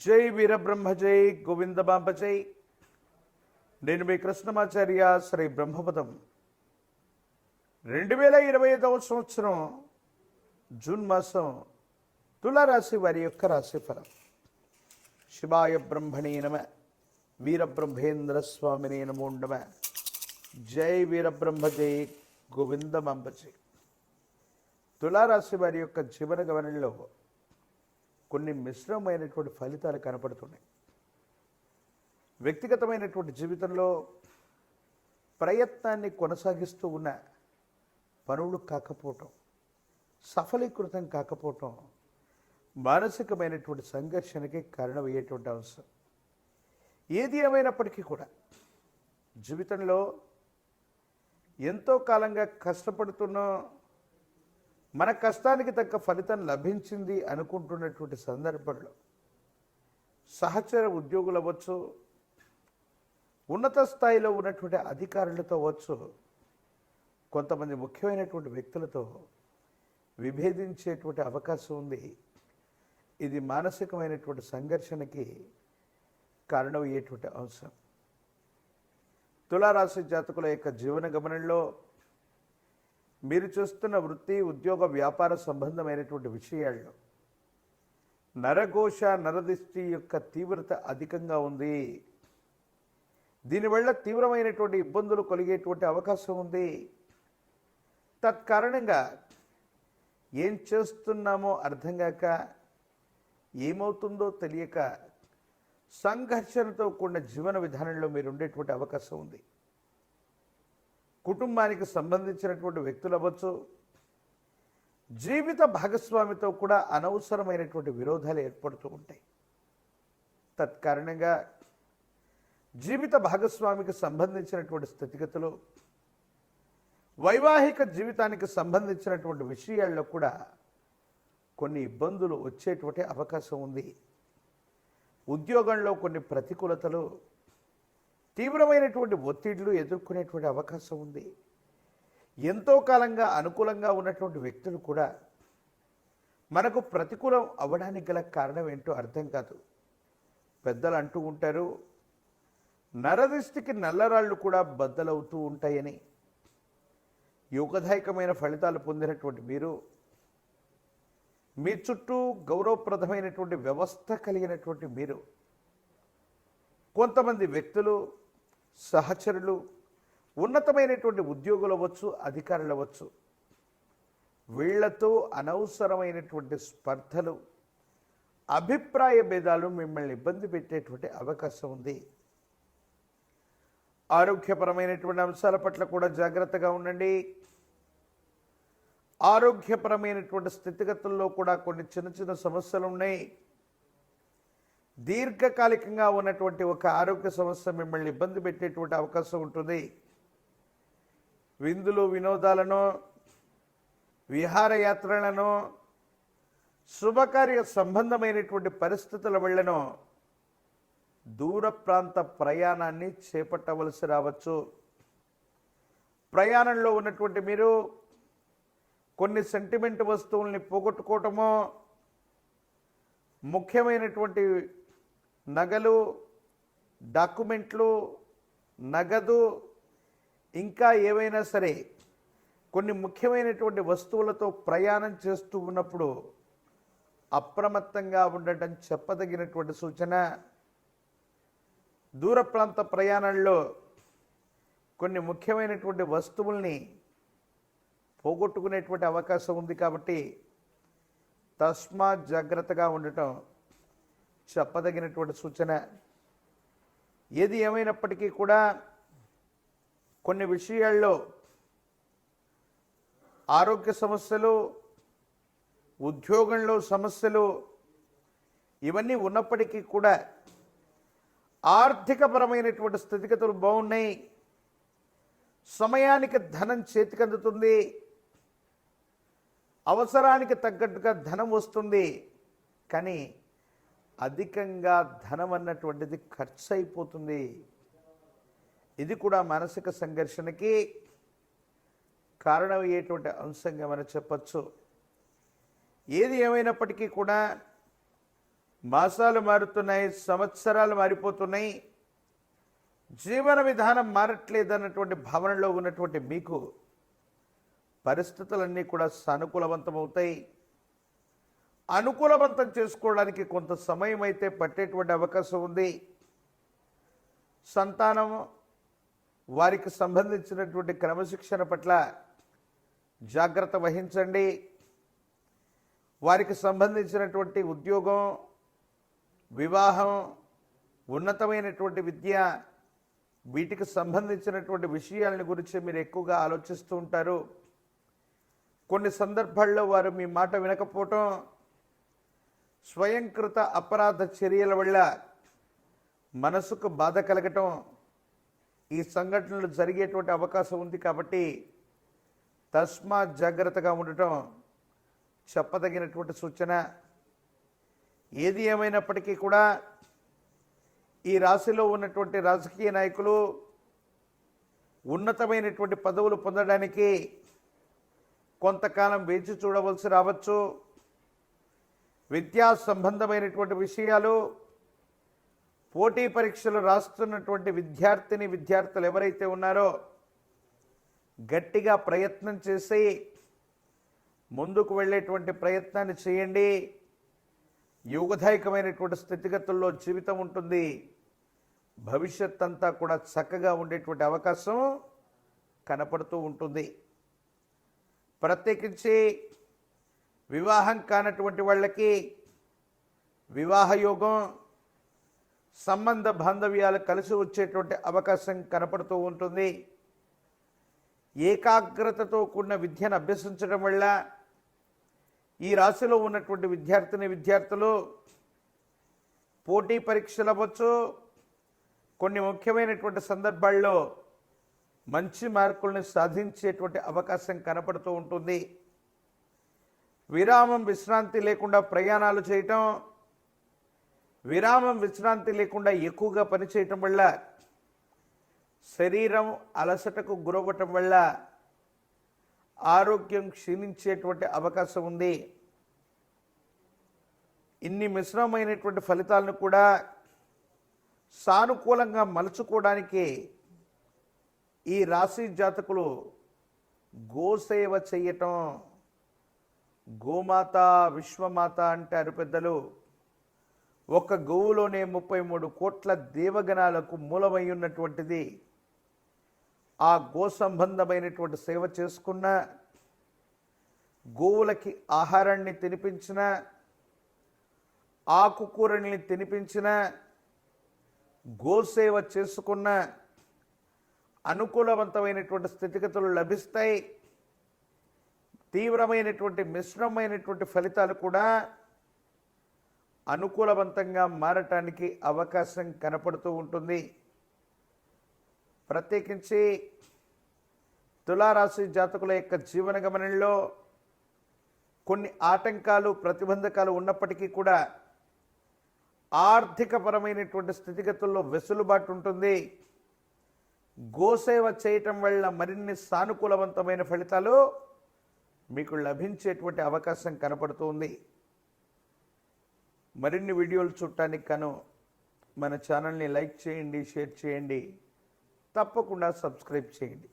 జై వీరబ్రహ్మ జై గోవిందబాంబ జై. నేను మీ కృష్ణమాచార్య శ్రీ బ్రహ్మపదం. రెండు వేల ఇరవై ఐదవ సంవత్సరం జూన్ మాసం తులారాశి వారి యొక్క రాశిఫలం శివాయ బ్రహ్మణే నమ వీరబ్రహ్మేంద్ర స్వామినే నమో నమ. జై వీరబ్రహ్మ జై గోవిందమాంబ జై. తులారాశి వారి యొక్క జీవన గమనంలో కొన్ని మిశ్రమమైనటువంటి ఫలితాలు కనపడుతున్నాయి. వ్యక్తిగతమైనటువంటి జీవితంలో ప్రయత్నాన్ని కొనసాగిస్తూ ఉన్న పనులు కాకపోవటం సఫలీకృతం కాకపోవటం మానసికమైనటువంటి సంఘర్షణకి కారణమయ్యేటువంటి అంశం. ఏది ఏమైనప్పటికీ కూడా జీవితంలో ఎంతో కాలంగా కష్టపడుతున్న మన కష్టానికి తగ్గ ఫలితం లభించింది అనుకుంటున్నటువంటి సందర్భంలో సహచర ఉద్యోగులు అవ్వచ్చు ఉన్నత స్థాయిలో ఉన్నటువంటి అధికారులతో అవ్వచ్చు కొంతమంది ముఖ్యమైనటువంటి వ్యక్తులతో విభేదించేటువంటి అవకాశం ఉంది. ఇది మానసికమైనటువంటి సంఘర్షణకి కారణమయ్యేటువంటి అంశం. తులారాశి జాతకుల యొక్క జీవన గమనంలో మీరు చూస్తున్న వృత్తి ఉద్యోగ వ్యాపార సంబంధమైనటువంటి విషయాల్లో నరఘోష నరదిష్టి యొక్క తీవ్రత అధికంగా ఉంది. దీనివల్ల తీవ్రమైనటువంటి ఇబ్బందులు కలిగేటువంటి అవకాశం ఉంది. తత్కారణంగా ఏం చేస్తున్నామో అర్థం కాక ఏమవుతుందో తెలియక సంఘర్షణతో కూడిన జీవన విధానంలో మీరు ఉండేటువంటి అవకాశం ఉంది. కుటుంబానికి సంబంధించినటువంటి వ్యక్తులు అవ్వచ్చు జీవిత భాగస్వామితో కూడా అనవసరమైనటువంటి విరోధాలు ఏర్పడుతూ ఉంటాయి. తత్కారణంగా జీవిత భాగస్వామికి సంబంధించినటువంటి స్థితిగతులు వైవాహిక జీవితానికి సంబంధించినటువంటి విషయాల్లో కూడా కొన్ని ఇబ్బందులు వచ్చేటువంటి అవకాశం ఉంది. ఉద్యోగంలో కొన్ని ప్రతికూలతలు తీవ్రమైనటువంటి ఒత్తిళ్ళు ఎదుర్కొనేటువంటి అవకాశం ఉంది. ఎంతో కాలంగా అనుకూలంగా ఉన్నటువంటి వ్యక్తులు కూడా మనకు ప్రతికూలం అవ్వడానికి గల కారణం ఏంటో అర్థం కాదు. పెద్దలు అంటూ ఉంటారు నరదిష్టికి నల్లరాళ్ళు కూడా బద్దలవుతూ ఉంటాయని. యోగదాయకమైన ఫలితాలు పొందినటువంటి మీరు మీ చుట్టూ గౌరవప్రదమైనటువంటి వ్యవస్థ కలిగినటువంటి మీరు కొంతమంది వ్యక్తులు సహచరులు ఉన్నతమైనటువంటి ఉద్యోగులు అవ్వచ్చు అధికారులు అవ్వచ్చు. వీళ్ళతో అనవసరమైనటువంటి స్పర్ధలు అభిప్రాయ భేదాలు మిమ్మల్ని ఇబ్బంది పెట్టేటువంటి అవకాశం ఉంది. ఆరోగ్యపరమైనటువంటి అంశాల పట్ల కూడా జాగ్రత్తగా ఉండండి. ఆరోగ్యపరమైనటువంటి స్థితిగతుల్లో కూడా కొన్ని చిన్న చిన్న సమస్యలు ఉన్నాయి. దీర్ఘకాలికంగా ఉన్నటువంటి ఒక ఆరోగ్య సమస్య మిమ్మల్ని ఇబ్బంది పెట్టేటువంటి అవకాశం ఉంటుంది. విందులు వినోదాలను విహారయాత్రలను శుభకార్య సంబంధమైనటువంటి పరిస్థితుల వల్లను దూర ప్రాంత ప్రయాణాన్ని చేపట్టవలసి రావచ్చు. ప్రయాణంలో ఉన్నటువంటి మీరు కొన్ని సెంటిమెంట్ వస్తువుల్ని పోగొట్టుకోవటమో ముఖ్యమైనటువంటి నగలు డాక్యుమెంట్లు నగదు ఇంకా ఏవైనా సరే కొన్ని ముఖ్యమైనటువంటి వస్తువులతో ప్రయాణం చేస్తూ ఉన్నప్పుడు అప్రమత్తంగా ఉండటం చెప్పదగినటువంటి సూచన. దూర ప్రాంత ప్రయాణంలో కొన్ని ముఖ్యమైనటువంటి వస్తువుల్ని పోగొట్టుకునేటువంటి అవకాశం ఉంది కాబట్టి తస్మా జాగ్రత్తగా ఉండటం చెప్పదగినటువంటి సూచన. ఏది ఏమైనప్పటికీ కూడా కొన్ని విషయాల్లో ఆరోగ్య సమస్యలు ఉద్యోగంలో సమస్యలు ఇవన్నీ ఉన్నప్పటికీ కూడా ఆర్థికపరమైనటువంటి స్థితిగతులు బాగున్నాయి. సమయానికి ధనం చేతికి అందుతుంది అవసరానికి తగ్గట్టుగా ధనం వస్తుంది. కానీ అధికంగా ధనం అన్నటువంటిది ఖర్చు అయిపోతుంది ఇది కూడా మానసిక సంఘర్షణకి కారణమయ్యేటువంటి అంశంగా మనం చెప్పచ్చు. ఏది ఏమైనప్పటికీ కూడా మాసాలు మారుతున్నాయి సంవత్సరాలు మారిపోతున్నాయి. జీవన విధానం మారట్లేదన్నటువంటి భావనలో ఉన్నటువంటి మీకు పరిస్థితులన్నీ కూడా సానుకూలవంతమవుతాయి. అనుకూలవంతం చేసుకోవడానికి కొంత సమయం అయితే పట్టేటువంటి అవకాశం ఉంది. సంతానం వారికి సంబంధించినటువంటి క్రమశిక్షణ పట్ల జాగ్రత్త వహించండి. వారికి సంబంధించినటువంటి ఉద్యోగం వివాహం ఉన్నతమైనటువంటి విద్య వీటికి సంబంధించినటువంటి విషయాలని గురించి మీరు ఎక్కువగా ఆలోచిస్తూ ఉంటారు. కొన్ని సందర్భాల్లో వారు మీ మాట వినకపోవటం స్వయంకృత అపరాధ చర్యల వల్ల మనసుకు బాధ కలగటం ఈ సంఘటనలు జరిగేటువంటి అవకాశం ఉంది కాబట్టి తస్మా జాగ్రత్తగా ఉండటం చెప్పదగినటువంటి సూచన. ఏది ఏమైనప్పటికీ కూడా ఈ రాశిలో ఉన్నటువంటి రాజకీయ నాయకులు ఉన్నతమైనటువంటి పదవులు పొందడానికి కొంతకాలం వేచి చూడవలసి రావచ్చు. విద్యా సంబంధమైనటువంటి విషయాలు పోటీ పరీక్షలు రాస్తున్నటువంటి విద్యార్థిని విద్యార్థులు ఎవరైతే ఉన్నారో గట్టిగా ప్రయత్నం చేసి ముందుకు వెళ్ళేటువంటి ప్రయత్నాన్ని చేయండి. యోగదాయకమైనటువంటి స్థితిగతుల్లో జీవితం ఉంటుంది. భవిష్యత్ అంతా కూడా చక్కగా ఉండేటువంటి అవకాశం కనపడుతూ ఉంటుంది. ప్రత్యేకించి వివాహం కానటువంటి వాళ్ళకి వివాహయోగం సంబంధ బాంధవ్యాలు కలిసి వచ్చేటువంటి అవకాశం కనపడుతూ ఉంటుంది. ఏకాగ్రతతో కూడిన విద్యను అభ్యసించడం వల్ల ఈ రాశిలో ఉన్నటువంటి విద్యార్థిని విద్యార్థులు పోటీ పరీక్షలు అవ్వచ్చు. కొన్ని ముఖ్యమైనటువంటి సందర్భాల్లో మంచి మార్కుల్ని సాధించేటువంటి అవకాశం కనపడుతూ ఉంటుంది. విరామం విశ్రాంతి లేకుండా ప్రయాణాలు చేయటం విరామం విశ్రాంతి లేకుండా ఎక్కువగా పనిచేయటం వల్ల శరీరం అలసటకు గురవ్వటం వల్ల ఆరోగ్యం క్షీణించేటువంటి అవకాశం ఉంది. ఇన్ని మిశ్రమమైనటువంటి ఫలితాలను కూడా సానుకూలంగా మలుచుకోవడానికి ఈ రాశి జాతకులు గోసేవ చెయ్యటం గోమాత విశ్వమాత అంటారు పెద్దలు. ఒక గోవులోనే ముప్పై మూడు కోట్ల దేవగణాలకు మూలమై ఉన్నటువంటిది. ఆ గో సంబంధమైనటువంటి సేవ చేసుకున్న గోవులకి ఆహారాన్ని తినిపించిన ఆకుకూరల్ని తినిపించిన గోసేవ చేసుకున్న అనుకూలవంతమైనటువంటి స్థితిగతులు లభిస్తాయి. తీవ్రమైనటువంటి మిశ్రమైనటువంటి ఫలితాలు కూడా అనుకూలవంతంగా మారటానికి అవకాశం కనపడుతూ ఉంటుంది. ప్రత్యేకించి తులారాశి జాతకుల యొక్క జీవన గమనంలో కొన్ని ఆటంకాలు ప్రతిబంధకాలు ఉన్నప్పటికీ కూడా ఆర్థికపరమైనటువంటి స్థితిగతుల్లో వెసులుబాటు ఉంటుంది. గోసేవ చేయటం వల్ల మరిన్ని సానుకూలవంతమైన ఫలితాలు మీకు లభించేటువంటి అవకాశం కనపడుతుంది. మరిన్ని వీడియోలు చూడటానికి కను మన ఛానల్ని లైక్ చేయండి షేర్ చేయండి. తప్పకుండా సబ్స్క్రైబ్ చేయండి.